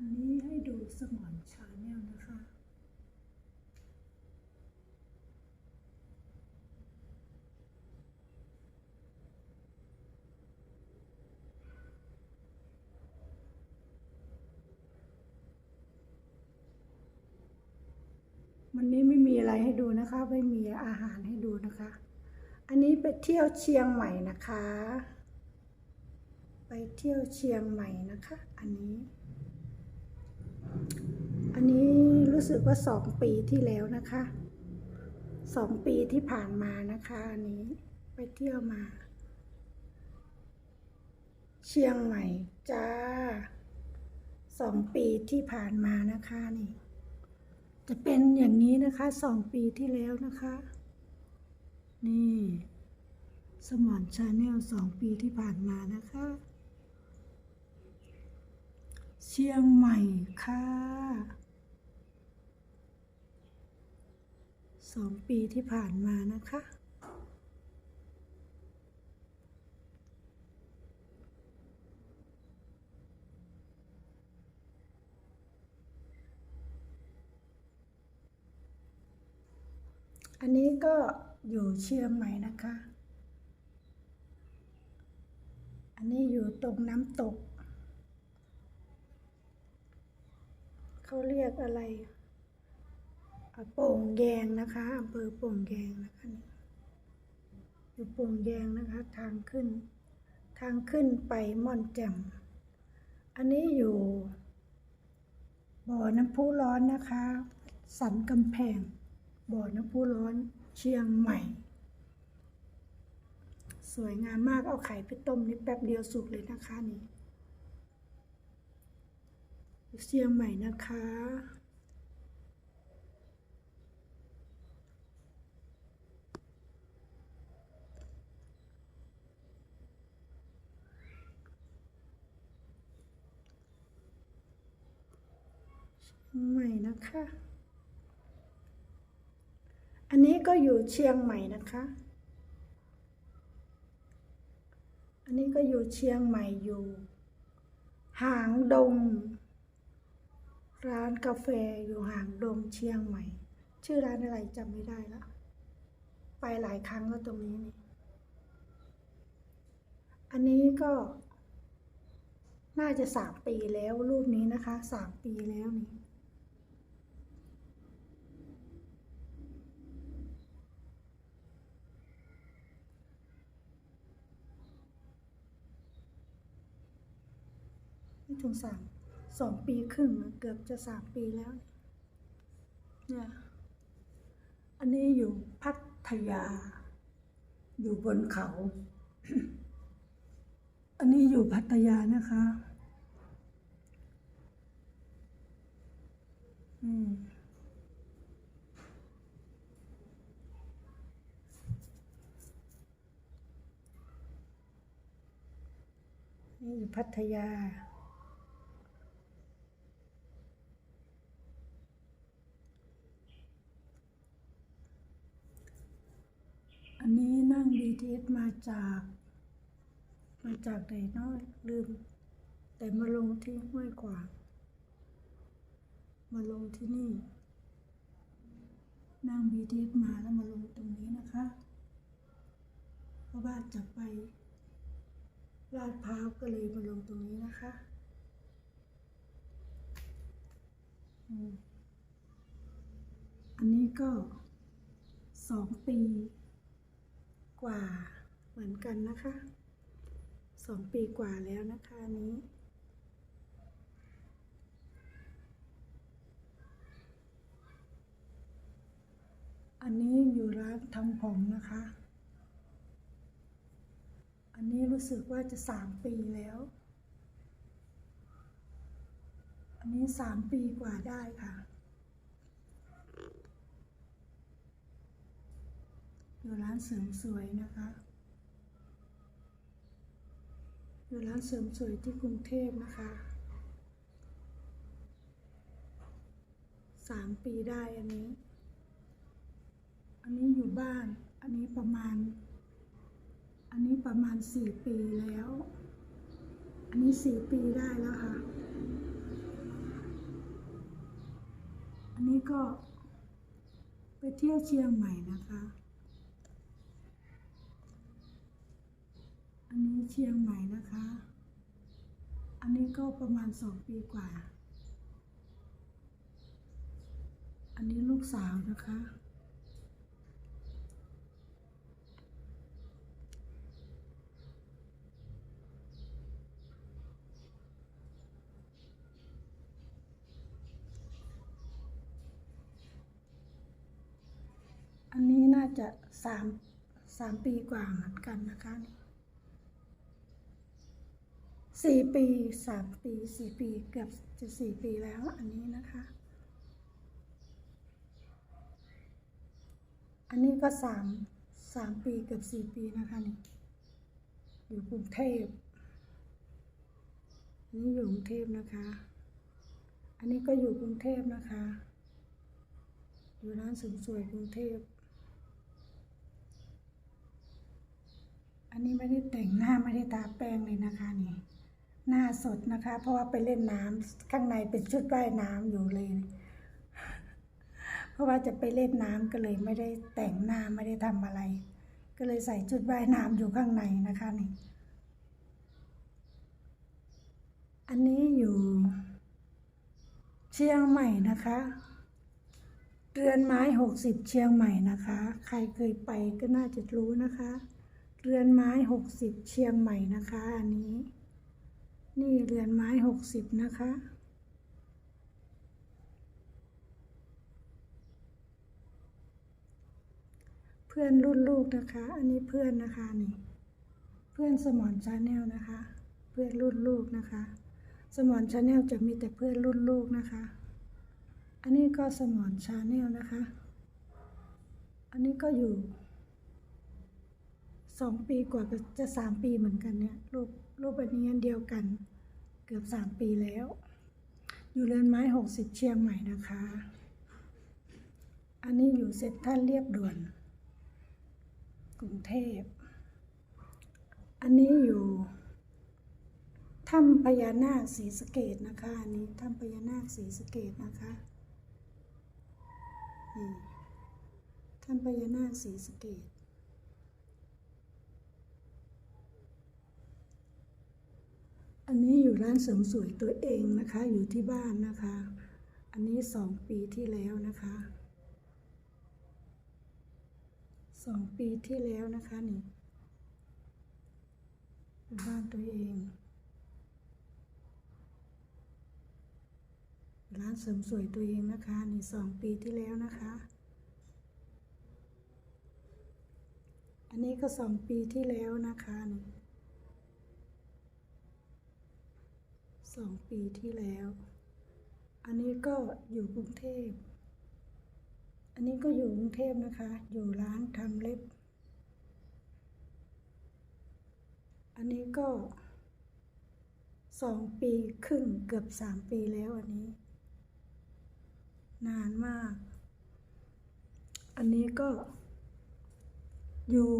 อันนี้ให้ดูสมอนชาแนลนะคะ วันนี้ไม่มีอะไรให้ดูนะคะ ไม่มีอาหารให้ดูนะคะ อันนี้ไปเที่ยวเชียงใหม่นะคะ ไปเที่ยวเชียงใหม่นะคะ อันนี้ อันนี้รู้สึกว่าสองปีที่แล้วนะคะสองปีที่ผ่านมานะคะอันนี้ไปเที่ยวมา เชียงใหม่จ้าสองปีที่ผ่านมานะคะนี่จะเป็นอย่างนี้นะคะสองปีที่แล้วนะคะ นี่สมอนชาแนลสองปีที่ผ่านมานะคะ เชียงใหม่ค่ะ สองปีที่ผ่านมานะคะ อันนี้ก็อยู่เชียงใหม่นะคะ อันนี้อยู่ตรงน้ำตก เขาเรียกอะไร โป่งแยงนะคะอำเภอโป่งแยงนะคะนี่อยู่โป่งแยงนะคะ ทางขึ้น ทางขึ้นไปม่อนแจ่มอันนี้อยู่บ่อน้ำพุร้อนนะคะ สันกำแพง บ่อน้ำพุร้อนเชียงใหม่ สวยงามมากเอาไข่ไปต้มนี่แป๊บเดียวสุกเลยนะคะนี่อยู่เชียงใหม่นะคะ ใหม่นะคะ อันนี้ก็อยู่เชียงใหม่นะคะ อันนี้ก็อยู่เชียงใหม่อยู่ หางดง ร้านกาแฟอยู่หางดงเชียงใหม่ ชื่อร้านอะไรจำไม่ได้ล้วไปหลายครั้งแล้วตรงนี้นี่ อันนี้ก็ น่าจะสามปีแล้วรูปนี้นะคะสามปีแล้วนี่ ถึงสามสองปีครึ่งเกือบจะสามปีแล้วเนี่ยอันนี้อยู่พัทยา อยู่บนเขา อันนี้อยู่พัทยานะคะ อืมนี่อยู่พัทยา อันนี้ นั่ง BTS มาจาก มาจากไหนน้อยลืม แต่มาลงที่ห้วยขวางมาลงที่นี่ นั่ง BTS มาแล้วมาลงตรงนี้นะคะ เพราะว่าจะไปลาดพร้าวก็เลยมาลงตรงนี้นะคะอันนี้ก็สองปี กว่าเหมือนกันนะคะสองปีกว่าแล้วนะคะนี้ อันนี้อยู่ร้านทำผมนะคะ อันนี้รู้สึกว่าจะสามปีแล้ว อันนี้สามปีกว่าได้ค่ะ อยู่ร้านเสริมสวยนะคะ อยู่ร้านเสริมสวยที่กรุงเทพนะคะสามปีได้อันนี้ อันนี้อยู่บ้าน อันนี้ประมาณ อันนี้ประมาณสี่ปีแล้ว อันนี้สี่ปีได้แล้วค่ะ อันนี้ก็ไปเที่ยวเชียงใหม่นะคะ อันนี้เชียงใหม่นะคะ อันนี้ก็ประมาณสองปีกว่า อันนี้ลูกสาวนะคะ อันนี้น่าจะสามสามปีกว่าเหมือนกันนะคะ สี่ปีสามปีสี่ปีเกือบจะสี่ปีแล้วอันนี้นะคะ อันนี้ก็สามสามปีเกือบสี่ปีนะคะนี่อยู่กรุงเทพอันนี้อยู่กรุงเทพนะคะ อันนี้ก็อยู่กรุงเทพนะคะ อยู่ร้านเสริมสวยกรุงเทพ อันนี้ไม่ได้แต่งหน้าไม่ได้ทาแป้งเลยนะคะนี่ หน้าสดนะคะ เพราะว่าไปเล่นน้ำข้างในเป็นชุดว่ายน้ำอยู่เลย เพราะว่าจะไปเล่นน้ำก็เลยไม่ได้แต่งหน้าไม่ได้ทำอะไร ก็เลยใส่ชุดว่ายน้ำอยู่ข้างในนะคะนี่อันนี้อยู่ เชียงใหม่นะคะเรือนไม้หกสิบเชียงใหม่นะคะ ใครเคยไปก็น่าจะรู้นะคะ เรือนไม้หกสิบเชียงใหม่นะคะ อันนี้ นี่เรือนไม้หกสิบนะคะ เพื่อนรุ่นลูกนะคะ อันนี้เพื่อนนะคะนี่ เพื่อนสมอนชาแนลนะคะ เพื่อนรุ่นลูกนะคะ สมอนชาแนลจะมีแต่เพื่อนรุ่นลูกนะคะ อันนี้ก็สมอนชาแนลนะคะ อันนี้ก็อยู่สองปีกว่าจะสามปีเหมือนกันเนี่ยรูปรูปอันนี้อันเดียวกัน เกือบสามปีแล้ว อยู่เรือนไม้หกสิบเชียงใหม่นะคะ อันนี้อยู่เซ็นทรัลเรียบด่วน กรุงเทพ อันนี้อยู่ถ้ำพญานาคศรีสเกดนะคะ อันนี้ถ้ำพญานาคศรีสเกดนะคะนี่ถ้ำพญานาคศรีสเกดอันนี้อยู่ ร้านเสริมสวยตัวเองนะคะ อยู่ที่บ้านนะคะ อันนี้สองปีที่แล้วนะคะสองปีที่แล้วนะคะนี่บ้านตัวเองร้านเสริมสวยตัวเองนะคะ นี่สองปีที่แล้วนะคะ อันนี้ก็สองปีที่แล้วนะคะนี่ สองปีที่แล้ว อันนี้ก็อยู่กรุงเทพ อันนี้ก็อยู่กรุงเทพนะคะ อยู่ร้านทำเล็บ อันนี้ก็สองปีครึ่งเกือบสามปีแล้วอันนี้ นานมาก อันนี้ก็อยู่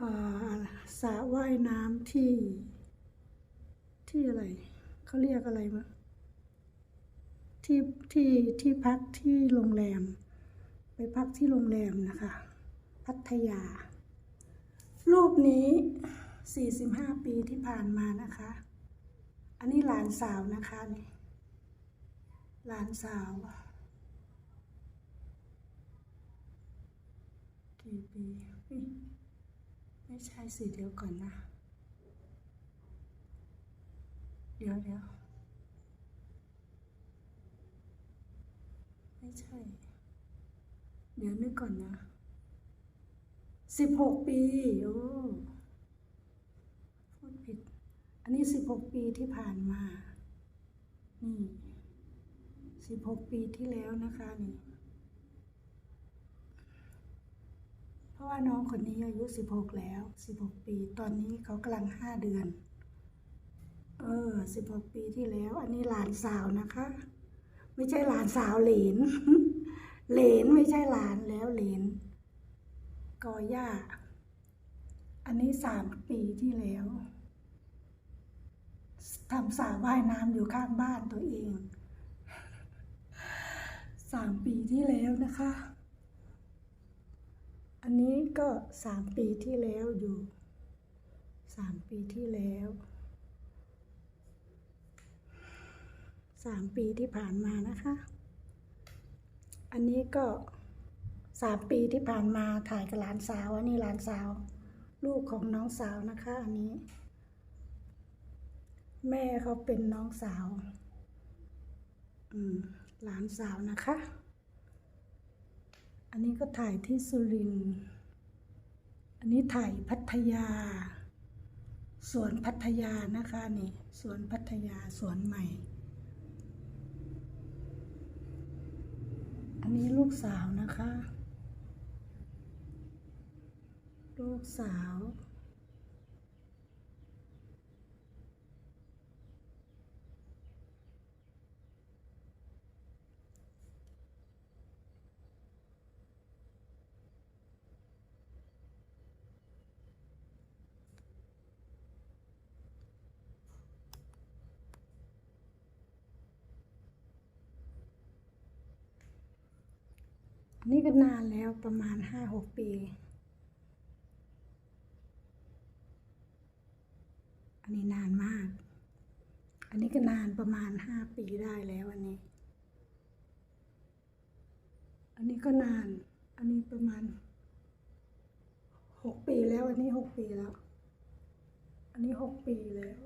อ่าสระว่ายน้ำที่ ที่อะไรเขาเรียกอะไรมะที่ที่ที่พักที่โรงแรม ไปพักที่โรงแรมนะคะ พัทยา รูปนี้ 45 ปีที่ผ่านมานะคะ อันนี้หลานสาวนะคะนี่หลานสาวกี่ปีไม่ใช่สิเดียวก่อนนะ เดี๋ยวเดี๋ยวไม่ใช่ เดี๋ยวนึกก่อนนะสิบหกปีโอ้พูดผิด อันนี้สิบหกปีที่ผ่านมา นี่สิบหกปีที่แล้วนะคะนี่เพราะว่าน้องคนนี้อายุสิบหกแล้วสิบหกปี ตอนนี้เขากำลังห้าเดือน เออสิบหกปีที่แล้ว อันนี้หลานสาวนะคะ ไม่ใช่หลานสาวเหลนเหลนไม่ใช่หลานแล้วเหลนกอย่า อันนี้สามปีที่แล้วทำสระว่ายน้ำอยู่ข้างบ้านตัวเองสามปีที่แล้วนะคะ อันนี้ก็สามปีที่แล้วอยู่สามปีที่แล้ว สามปีที่ผ่านมานะคะ อันนี้ก็สามปีที่ผ่านมาถ่ายกับหลานสาว อันนี้หลานสาว ลูกของน้องสาวนะคะ อันนี้ แม่เขาเป็นน้องสาว อืมหลานสาวนะคะ อันนี้ก็ถ่ายที่สุรินทร์ อันนี้ถ่ายพัทยา สวนพัทยานะคะนี่ สวนพัทยาสวนใหม่ นี้ลูกสาวนะคะ ลูกสาว นี่ก็นานแล้วประมาณห้าหกปี อันนี้นานมาก อันนี้ก็นานประมาณห้าปีได้แล้วอันนี้ อันนี้ก็นาน อันนี้ประมาณหกปีแล้ว อันนี้หกปีแล้ว อันนี้หกปีแล้ว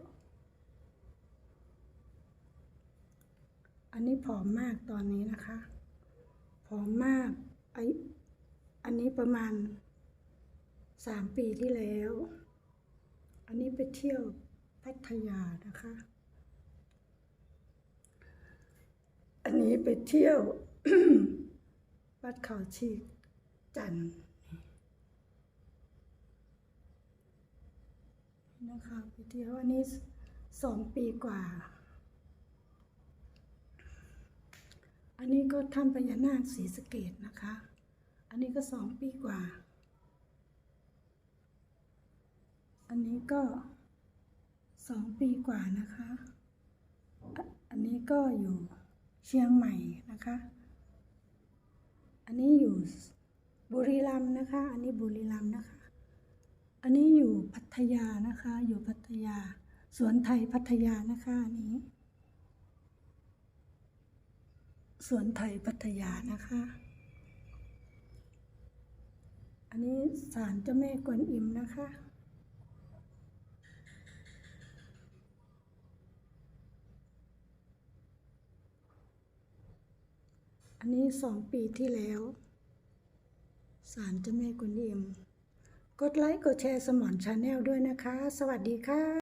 อันนี้ผอมมากตอนนี้นะคะผอมมาก ออันนี้ประมาณสามปีที่แล้ว อันนี้ไปเที่ยวพัทยานะคะ อันนี้ไปเที่ยววัดเขาชีจันนะคะไปเที่ยวอันนี้สองปีกว่า อันนี้ก็ทำพญานาคสีสะเกตนะคะ อันนี้ก็สองปีกว่า อันนี้ก็สองปีกว่านะคะอะอันนี้ก็อยู่เชียงใหม่นะคะ อันนี้อยู่บุรีรัมย์นะคะ อันนี้บุรีรัมย์นะคะ อันนี้อยู่พัทยานะคะ อยู่พัทยา สวนไทยพัทยานะคะอันนี้ สวนไทยพัทยานะคะ อันนี้ศาลเจ้าแม่กวนอิมนะคะ อันนี้สองปีที่แล้วศาลเจ้าแม่กวนอิม กดไลค์กดแชร์สมอนชาแนลด้วยนะคะ สวัสดีค่ะ